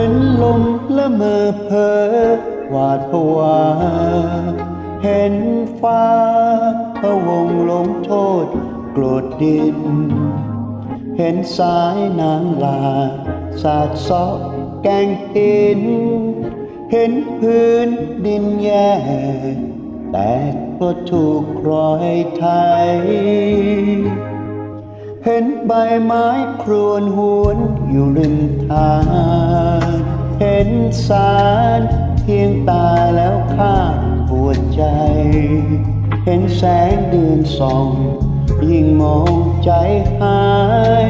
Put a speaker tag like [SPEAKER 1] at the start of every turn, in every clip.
[SPEAKER 1] ็นลมละเมอเพอหวาดผวาเห็นฟ้าพระวงลงโทษโกรธดิน เห็นสายน้ำลา สาดซอกแกงหิน เห็นพื้นดินแย่แตกเพราะถูกรอยไทย เห็นใบไม้ครวนหวนอยู่ริมทาง เห็นสารเพียงตาแล้วข้าปวดใจ เห็นแสงเดือนส่อง ยิ่งมองใจหาย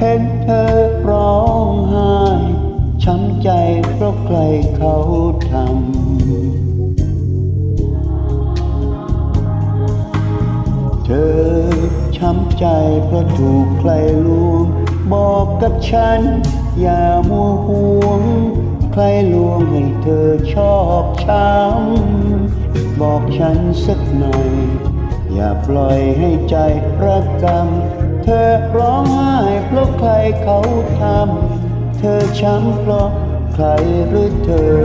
[SPEAKER 1] เห็นเธอร้องไห้ช้ำใจเพราะใครเขาทำ เธอช้ำใจเพราะถูกใครลวง บอกกับฉันอย่ามัวห่ว ใครลวงให้เธอชอบช้ำบอกฉันสักหน่อย อย่าปล่อยให้ใจระกำเธอร้องไห้เพราะใครเขาทำเธอช้ำเพราะใครหรือเธอ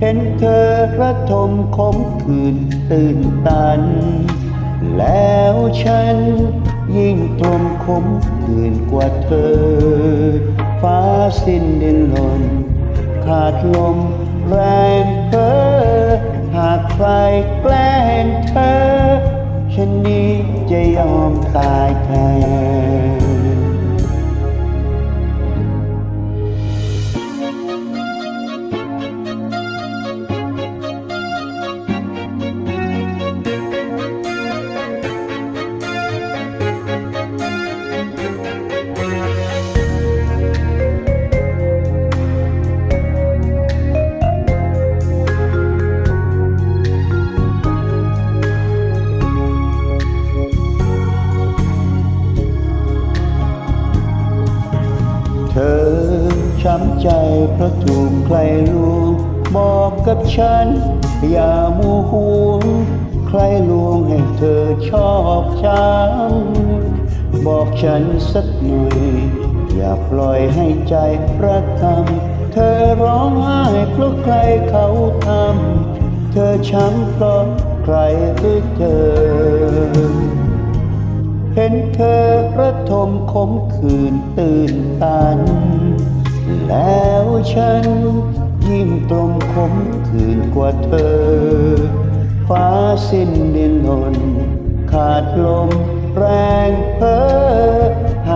[SPEAKER 1] เห็นเธอระทมขมขื่นตื่นตัน แล้วฉันยิ่งตรมขมขื่นกว่าเธอ สิ้นดินหล่นขาดลมแรงเพ้อหากใครแกล้งเธอ ฉันนี้จะยอมตายแทน เธอช้ำใจเพราะถูกใครลวงบอกกับฉัน อย่ามัวห่วงใครลวงให้เธอชอบช้ำบอกฉันสักหน่อย อย่าปล่อยให้ใจระทำเธอร้องไห้เพราะใครเขาทำเธอช้ำเพราะใครหรือเธอ เห็นเธอระทมขมขื่นตื่นตัน แล้วฉันยิ่งตรงขมขื่นกว่าเธอ ฟ้าสิ้นดินนนขาดลมแรงเพ้อห